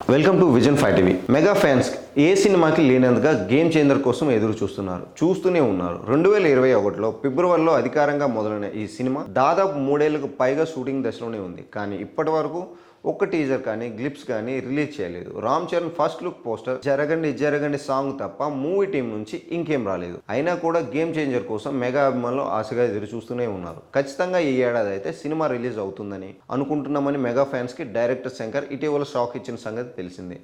Welcome to vision five TV. Mega fans ఏ సినిమాకి లేనందుగా game changer కోసం ఎదురు చూస్తున్నారు చూస్తూనే ఉన్నారు. రెండు వేల ఇరవై ఒకటిలో ఫిబ్రవరిలో అధికారంగా మొదలైన ఈ సినిమా దాదాపు మూడేళ్ళకు పైగా షూటింగ్ దశలోనే ఉంది. కానీ ఇప్పటి వరకు ఒక్క టీజర్ కానీ గ్లిప్స్ కానీ రిలీజ్ చేయలేదు. Ram Charan first look poster జరగండి జరగండి సాంగ్ తప్ప మూవీ టీం నుంచి ఇంకేం రాలేదు. అయినా కూడా గేమ్ చేంజర్ కోసం మెగా అభిమానులు ఆశగా ఎదురు చూస్తూనే ఉన్నారు. ఖచ్చితంగా ఈ ఏడాది అయితే సినిమా రిలీజ్ అవుతుందని అనుకుంటున్నామని మెగా ఫ్యాన్స్కి డైరెక్టర్ శంకర్ ఇటీవల షాక్ ఇచ్చిన సంగతి తెలిసిందే.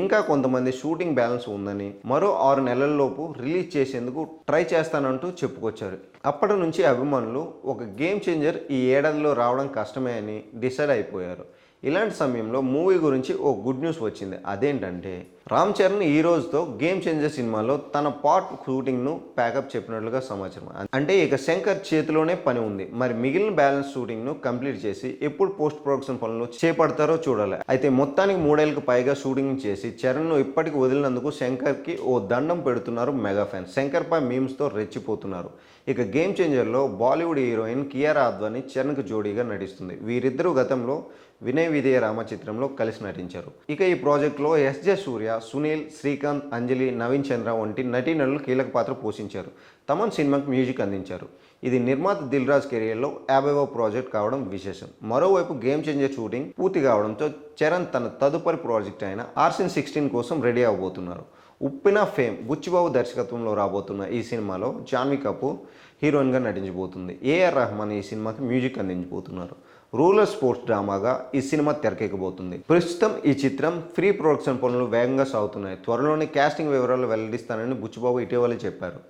ఇంకా కొంతమంది షూటింగ్ బ్యాలెన్స్ ఉందని మరో ఆరు నెలల్లోపు రిలీజ్ చేసేందుకు ట్రై చేస్తానంటూ చెప్పుకొచ్చారు. అప్పటి నుంచి అభిమానులు ఒక గేమ్ చేంజర్ ఈ ఏడాదిలో రావడం కష్టమే అని డిసైడ్ అయిపోయారు. ఇలాంటి సమయంలో మూవీ గురించి ఓ గుడ్ న్యూస్ వచ్చింది. అదేంటంటే రామ్ చరణ్ ఈ రోజుతో గేమ్ చేంజర్ సినిమాలో తన పార్ట్ షూటింగ్ను ప్యాకప్ చెప్పినట్లుగా సమాచారం. అంటే ఇక శంకర్ చేతిలోనే పని ఉంది. మరి మిగిలిన బ్యాలెన్స్ షూటింగ్ను కంప్లీట్ చేసి ఎప్పుడు పోస్ట్ ప్రొడక్షన్ పనులు చేపడతారో చూడాలి. అయితే మొత్తానికి మూడేళ్ళకు పైగా షూటింగ్ చేసి చరణ్ను ఇప్పటికి వదిలినందుకు శంకర్కి ఓ దండం పెడుతున్నారు మెగా ఫ్యాన్స్ శంకర్ పై మీమ్స్తో రెచ్చిపోతున్నారు. ఇక గేమ్ చేంజర్లో బాలీవుడ్ హీరోయిన్ కియారా అద్వాని చరణ్కు జోడీగా నటిస్తుంది. వీరిద్దరూ గతంలో వినయ్ విజయ రామ చిత్రంలో కలిసి నటించారు. ఇక ఈ ప్రాజెక్టులో ఎస్ జె సూర్య సునీల్ శ్రీకాంత్ అంజలి నవీన్ చంద్ర వంటి నటీనటులు కీలక పాత్ర పోషించారు. తమన్ సినిమాకి మ్యూజిక్ అందించారు. ఇది నిర్మాత దిల్ రాజ్ కెరియర్లో యాభైవ ప్రాజెక్ట్ కావడం విశేషం. మరోవైపు గేమ్ చేంజర్ షూటింగ్ పూర్తి కావడంతో చరణ్ తన తదుపరి ప్రాజెక్ట్ అయిన ఆర్సిన్ సిక్స్టీన్ కోసం రెడీ అవబోతున్నారు ఉప్పిన ఫేమ్ బుచ్చిబాబు దర్శకత్వంలో రాబోతున్న ఈ సినిమాలో జాన్వీ కపూర్ హీరోయిన్గా నటించబోతుంది. ఏఆర్ రెహమాన్ ఈ సినిమాకి మ్యూజిక్ అందించబోతున్నారు. రూరల్ స్పోర్ట్స్ డ్రామాగా ఈ సినిమా తెరకెక్కబోతుంది. ప్రస్తుతం ఈ చిత్రం ఫ్రీ ప్రొడక్షన్ పనులు వేగంగా సాగుతున్నాయి. త్వరలోనే కాస్టింగ్ వివరాలు వెల్లడిస్తానని బుచ్చిబాబు ఇటీవలే చెప్పారు.